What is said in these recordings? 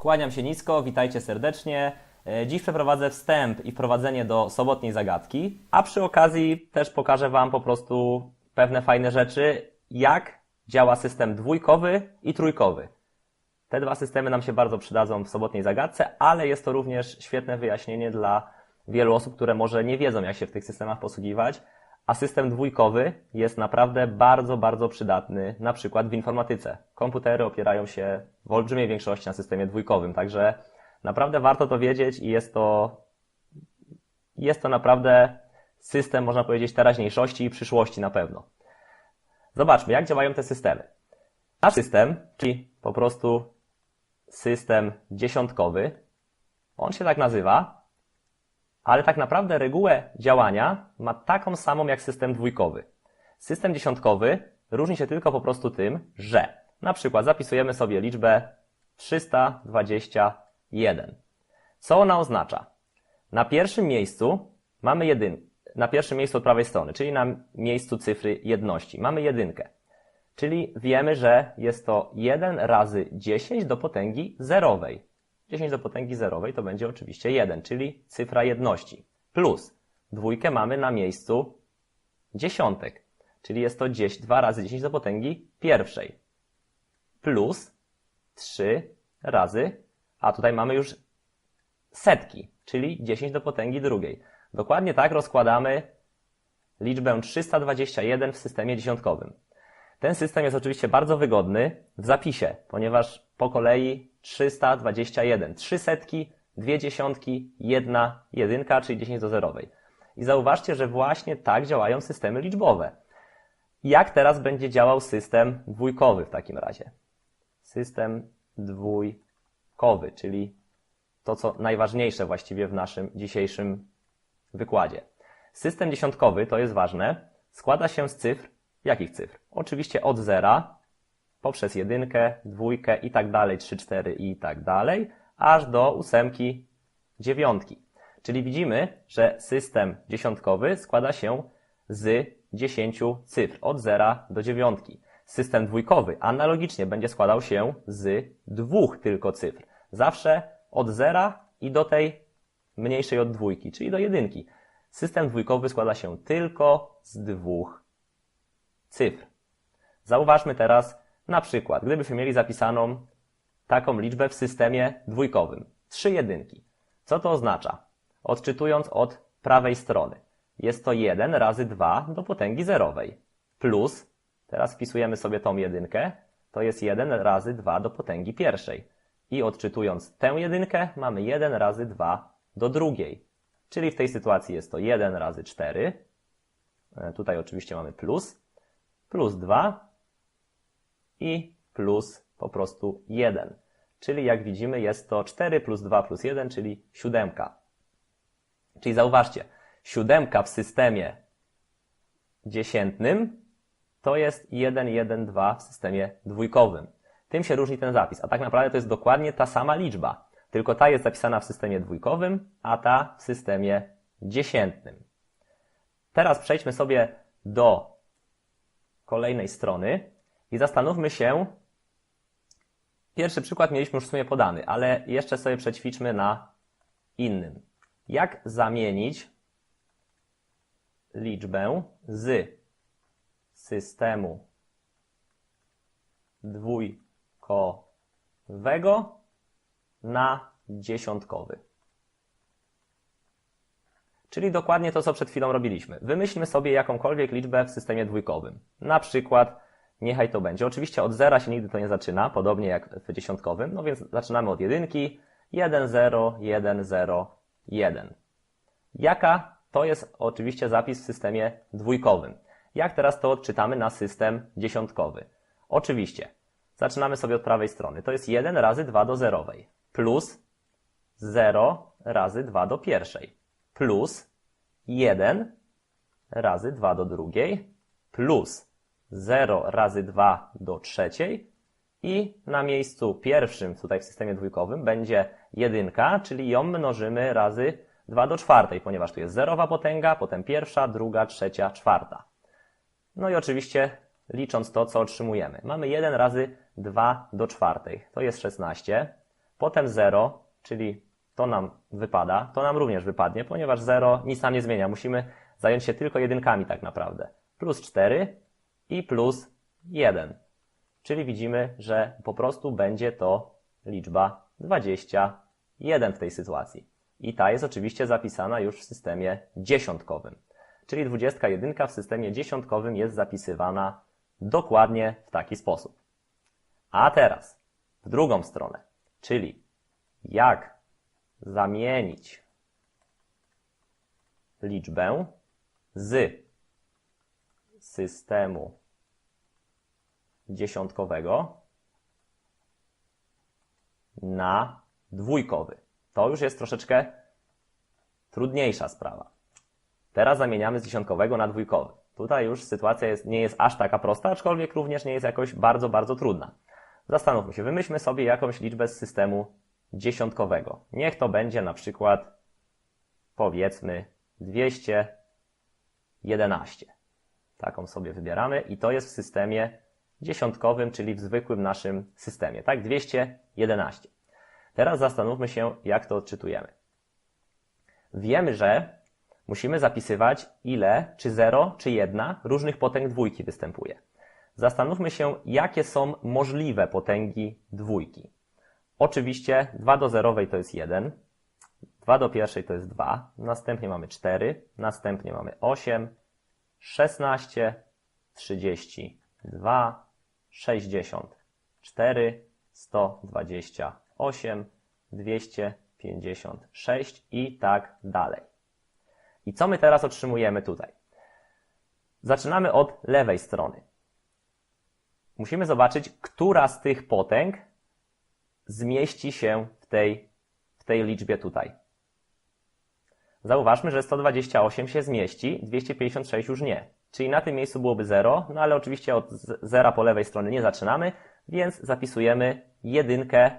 Kłaniam się nisko, witajcie serdecznie. E, Dziś przeprowadzę wstęp i wprowadzenie do sobotniej zagadki, a przy okazji też pokażę Wam po prostu pewne fajne rzeczy, jak działa system dwójkowy i trójkowy. Te dwa systemy nam się bardzo przydadzą w sobotniej zagadce, ale jest to również świetne wyjaśnienie dla wielu osób, które może nie wiedzą, jak się w tych systemach posługiwać, a system dwójkowy jest naprawdę bardzo, bardzo przydatny, na przykład w informatyce. Komputery opierają się w olbrzymiej większości na systemie dwójkowym, także naprawdę warto to wiedzieć i jest to, jest to naprawdę system, można powiedzieć, teraźniejszości i przyszłości na pewno. Zobaczmy, jak działają te systemy. Nasz system, czyli po prostu system dziesiątkowy, on się tak nazywa, ale tak naprawdę regułę działania ma taką samą jak system dwójkowy. System dziesiątkowy różni się tylko po prostu tym, że na przykład zapisujemy sobie liczbę 321. Co ona oznacza? Na pierwszym miejscu mamy jedyn, na pierwszym miejscu od prawej strony, czyli na miejscu cyfry jedności, mamy jedynkę. Czyli wiemy, że jest to 1 razy 10 do potęgi zerowej. 10 do potęgi zerowej to będzie oczywiście 1, czyli cyfra jedności. Plus dwójkę mamy na miejscu dziesiątek, czyli jest to 10, 2 razy 10 do potęgi pierwszej. Plus 3 razy, a tutaj mamy już setki, czyli 10 do potęgi drugiej. Dokładnie tak rozkładamy liczbę 321 w systemie dziesiątkowym. Ten system jest oczywiście bardzo wygodny w zapisie, ponieważ po kolei 321, trzy setki, dwie dziesiątki, jedna jedynka, czyli 10 do zerowej. I zauważcie, że właśnie tak działają systemy liczbowe. Jak teraz będzie działał system dwójkowy w takim razie? System dwójkowy, czyli to, co najważniejsze właściwie w naszym dzisiejszym wykładzie. System dziesiątkowy, to jest ważne, składa się z cyfr. Jakich cyfr? Oczywiście od zera, poprzez jedynkę, dwójkę i tak dalej, trzy, cztery i tak dalej, aż do ósemki, dziewiątki. Czyli widzimy, że system dziesiątkowy składa się z 10 cyfr, od zera do dziewiątki. System dwójkowy analogicznie będzie składał się z dwóch tylko cyfr. Zawsze od zera i do tej mniejszej od dwójki, czyli do jedynki. System dwójkowy składa się tylko z dwóch cyfr. Zauważmy teraz na przykład, gdybyśmy mieli zapisaną taką liczbę w systemie dwójkowym. Trzy jedynki. Co to oznacza? Odczytując od prawej strony. Jest to 1 razy 2 do potęgi zerowej. Plus, teraz wpisujemy sobie tą jedynkę, to jest 1 razy 2 do potęgi pierwszej. I odczytując tę jedynkę, mamy 1 razy 2 do drugiej. Czyli w tej sytuacji jest to 1 razy 4. E, Tutaj oczywiście mamy plus. Plus 2 i plus po prostu 1. Czyli jak widzimy jest to 4 plus 2 plus 1, czyli siódemka. Czyli zauważcie, siódemka w systemie dziesiętnym to jest 1, 1, 2 w systemie dwójkowym. Tym się różni ten zapis, a tak naprawdę to jest dokładnie ta sama liczba, tylko ta jest zapisana w systemie dwójkowym, a ta w systemie dziesiętnym. Teraz przejdźmy sobie do kolejnej strony i zastanówmy się, pierwszy przykład mieliśmy już w sumie podany, ale jeszcze sobie przećwiczmy na innym. Jak zamienić liczbę z systemu dwójkowego na dziesiątkowy. Czyli dokładnie to, co przed chwilą robiliśmy. Wymyślmy sobie jakąkolwiek liczbę w systemie dwójkowym. Na przykład, niechaj to będzie. Oczywiście od zera się nigdy to nie zaczyna, podobnie jak w dziesiątkowym, no więc zaczynamy od jedynki. 1, 0, 1, 0, 1. Jaka? To jest oczywiście zapis w systemie dwójkowym. Jak teraz to odczytamy na system dziesiątkowy? Oczywiście. Zaczynamy sobie od prawej strony. To jest 1 razy 2 do zerowej. Plus 0 razy 2 do pierwszej. Plus 1 razy 2 do drugiej. Plus 0 razy 2 do trzeciej. I na miejscu pierwszym tutaj w systemie dwójkowym będzie jedynka, czyli ją mnożymy razy 2 do czwartej, ponieważ tu jest zerowa potęga, potem pierwsza, druga, trzecia, czwarta. No i oczywiście licząc to, co otrzymujemy. Mamy 1 razy 2 do czwartej, to jest 16. potem 0, czyli to nam wypada, to nam również wypadnie, ponieważ 0 nic nam nie zmienia. Musimy zająć się tylko jedynkami tak naprawdę. Plus 4 i plus 1. Czyli widzimy, że po prostu będzie to liczba 21 w tej sytuacji. I ta jest oczywiście zapisana już w systemie dziesiątkowym. Czyli 21 w systemie dziesiątkowym jest zapisywana dokładnie w taki sposób. A teraz w drugą stronę, czyli jak zamienić liczbę z systemu dziesiątkowego na dwójkowy. To już jest troszeczkę trudniejsza sprawa. Teraz zamieniamy z dziesiątkowego na dwójkowy. Tutaj już sytuacja jest, nie jest aż taka prosta, aczkolwiek również nie jest jakoś bardzo, bardzo trudna. Zastanówmy się, wymyślmy sobie jakąś liczbę z systemu dziesiątkowego. Niech to będzie na przykład, powiedzmy, 211. Taką sobie wybieramy i to jest w systemie dziesiątkowym, czyli w zwykłym naszym systemie, tak? 211. Teraz zastanówmy się, jak to odczytujemy. Wiemy, że musimy zapisywać ile, czy 0, czy 1 różnych potęg dwójki występuje. Zastanówmy się, jakie są możliwe potęgi dwójki. Oczywiście 2 do zerowej to jest 1, 2 do pierwszej to jest 2, następnie mamy 4, następnie mamy 8, 16, 32, 64, 128, 256 i tak dalej. I co my teraz otrzymujemy tutaj? Zaczynamy od lewej strony. Musimy zobaczyć, która z tych potęg zmieści się w tej, w tej liczbie tutaj. Zauważmy, że 128 się zmieści, 256 już nie. Czyli na tym miejscu byłoby 0, no ale oczywiście od zera po lewej stronie nie zaczynamy, więc zapisujemy jedynkę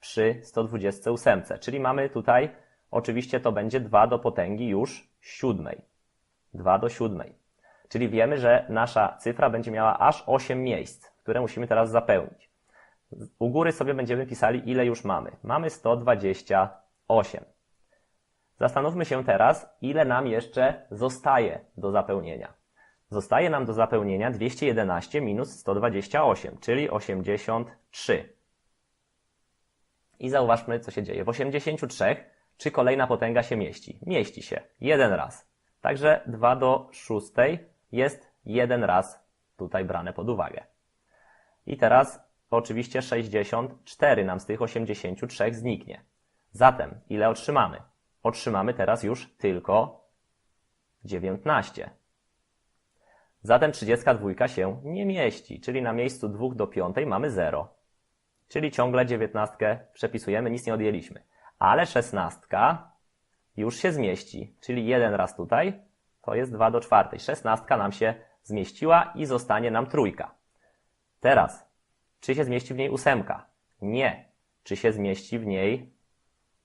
przy 128. Czyli mamy tutaj, oczywiście to będzie 2 do potęgi już siódmej. 2 do siódmej. Czyli wiemy, że nasza cyfra będzie miała aż 8 miejsc, które musimy teraz zapełnić. U góry sobie będziemy pisali, ile już mamy. Mamy 128. Zastanówmy się teraz, ile nam jeszcze zostaje do zapełnienia. Zostaje nam do zapełnienia 211 minus 128, czyli 83. I zauważmy, co się dzieje. W 83 czy kolejna potęga się mieści? Mieści się. Jeden raz. Także 2 do 6 jest jeden raz tutaj brane pod uwagę. I teraz oczywiście 64 nam z tych 83 zniknie. Zatem ile otrzymamy? Otrzymamy teraz już tylko 19. Zatem 32 się nie mieści, czyli na miejscu 2 do 5 mamy 0. Czyli ciągle 19 przepisujemy, nic nie odjęliśmy. Ale 16 już się zmieści, czyli jeden raz tutaj, to jest 2 do 4. 16 nam się zmieściła i zostanie nam trójka. Teraz, czy się zmieści w niej ósemka? Nie. Czy się zmieści w niej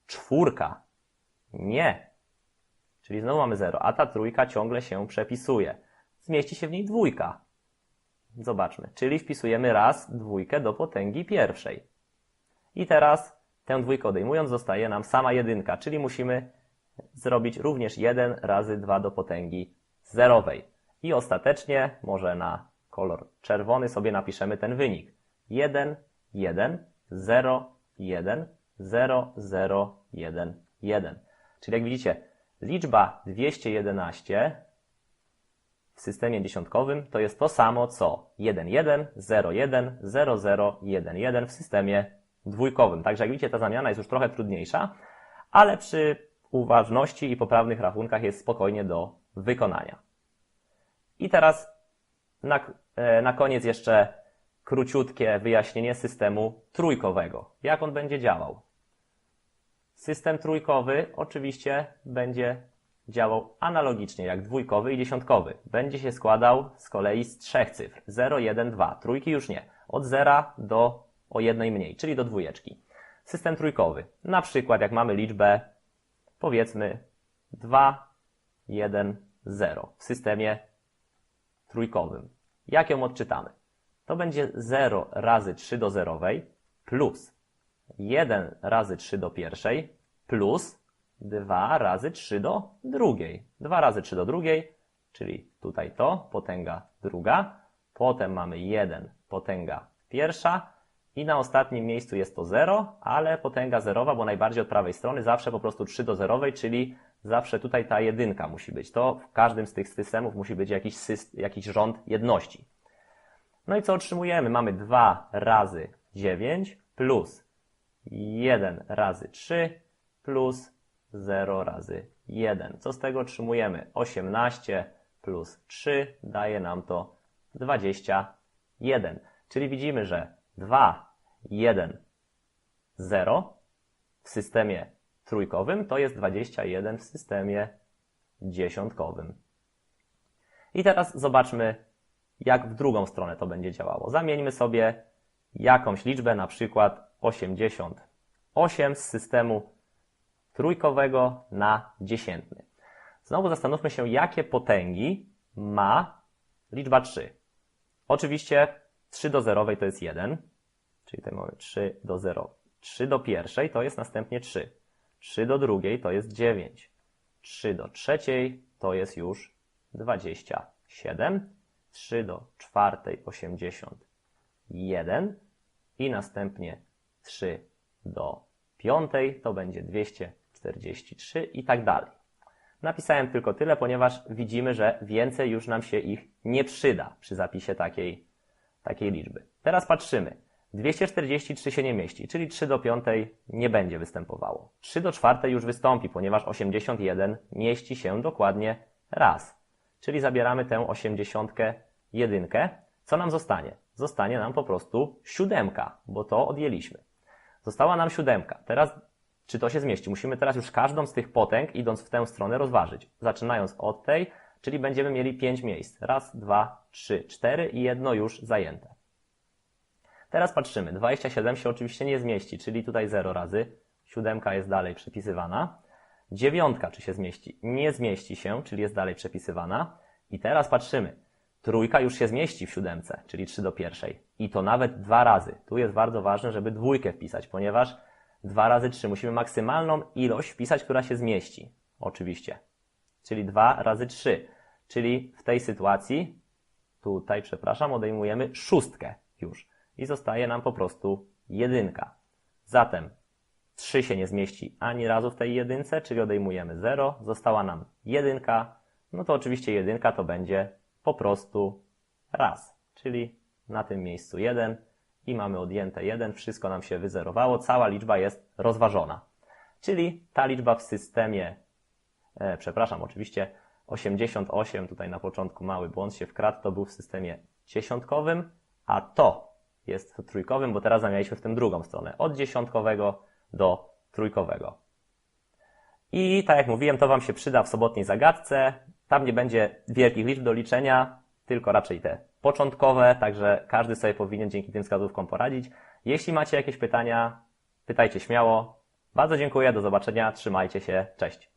czwórka? Nie. Czyli znowu mamy 0, a ta trójka ciągle się przepisuje zmieści się w niej dwójka. Zobaczmy, czyli wpisujemy raz dwójkę do potęgi pierwszej. I teraz tę dwójkę odejmując zostaje nam sama jedynka, czyli musimy zrobić również 1 razy 2 do potęgi zerowej. I ostatecznie, może na kolor czerwony sobie napiszemy ten wynik. 1, 1, 0, 1, 0, 0, 1, 1. Czyli jak widzicie, liczba 211 w systemie dziesiątkowym to jest to samo co 1.1, 0.1, 0.0, w systemie dwójkowym. Także jak widzicie, ta zamiana jest już trochę trudniejsza, ale przy uważności i poprawnych rachunkach jest spokojnie do wykonania. I teraz na, e, na koniec jeszcze króciutkie wyjaśnienie systemu trójkowego. Jak on będzie działał? System trójkowy oczywiście będzie działał analogicznie jak dwójkowy i dziesiątkowy. Będzie się składał z kolei z trzech cyfr. 0, 1, 2. Trójki już nie. Od zera do o jednej mniej, czyli do dwójeczki. System trójkowy. Na przykład jak mamy liczbę powiedzmy 2, 1, 0 w systemie trójkowym. Jak ją odczytamy? To będzie 0 razy 3 do zerowej plus 1 razy 3 do pierwszej plus 2 razy 3 do drugiej. 2 razy 3 do drugiej, czyli tutaj to, potęga druga. Potem mamy 1, potęga pierwsza. I na ostatnim miejscu jest to 0, ale potęga zerowa, bo najbardziej od prawej strony zawsze po prostu 3 do zerowej, czyli zawsze tutaj ta jedynka musi być. To w każdym z tych systemów musi być jakiś, syst- jakiś rząd jedności. No i co otrzymujemy? Mamy 2 razy 9 plus 1 razy 3 plus 0 razy 1. Co z tego otrzymujemy? 18 plus 3 daje nam to 21. Czyli widzimy, że 2, 1, 0 w systemie trójkowym to jest 21 w systemie dziesiątkowym. I teraz zobaczmy, jak w drugą stronę to będzie działało. Zamieńmy sobie jakąś liczbę, na przykład 88 z systemu trójkowego na dziesiętny. Znowu zastanówmy się, jakie potęgi ma liczba 3. Oczywiście 3 do zerowej to jest 1, czyli tutaj mamy 3 do 0. 3 do pierwszej to jest następnie 3. 3 do drugiej to jest 9. 3 do trzeciej to jest już 27. 3 do czwartej 81 i następnie 3 do piątej to będzie 243 i tak dalej. Napisałem tylko tyle, ponieważ widzimy, że więcej już nam się ich nie przyda przy zapisie takiej, takiej liczby. Teraz patrzymy. 243 się nie mieści, czyli 3 do 5 nie będzie występowało. 3 do 4 już wystąpi, ponieważ 81 mieści się dokładnie raz. Czyli zabieramy tę 81. Co nam zostanie? Zostanie nam po prostu siódemka, bo to odjęliśmy. Została nam siódemka. Teraz, czy to się zmieści? Musimy teraz już każdą z tych potęg, idąc w tę stronę, rozważyć. Zaczynając od tej, czyli będziemy mieli 5 miejsc. Raz, dwa, trzy, cztery i jedno już zajęte. Teraz patrzymy. 27 się oczywiście nie zmieści, czyli tutaj 0 razy. Siódemka jest dalej przepisywana. Dziewiątka czy się zmieści? Nie zmieści się, czyli jest dalej przepisywana. I teraz patrzymy. Trójka już się zmieści w siódemce, czyli 3 do pierwszej. I to nawet dwa razy. Tu jest bardzo ważne, żeby dwójkę wpisać, ponieważ 2 razy 3 musimy maksymalną ilość wpisać, która się zmieści. Oczywiście. Czyli 2 razy 3. Czyli w tej sytuacji, tutaj, przepraszam, odejmujemy szóstkę już. I zostaje nam po prostu jedynka. Zatem 3 się nie zmieści ani razu w tej jedynce, czyli odejmujemy 0. Została nam jedynka. No to oczywiście jedynka to będzie po prostu raz. Czyli na tym miejscu 1 i mamy odjęte 1. Wszystko nam się wyzerowało. Cała liczba jest rozważona. Czyli ta liczba w systemie, e, przepraszam, oczywiście 88, tutaj na początku mały błąd się wkradł, to był w systemie dziesiątkowym, a to jest trójkowym, bo teraz zamienialiśmy w tym drugą stronę, od dziesiątkowego do trójkowego. I tak jak mówiłem, to Wam się przyda w sobotniej zagadce. Tam nie będzie wielkich liczb do liczenia, tylko raczej te początkowe, także każdy sobie powinien dzięki tym wskazówkom poradzić. Jeśli macie jakieś pytania, pytajcie śmiało. Bardzo dziękuję, do zobaczenia, trzymajcie się, cześć.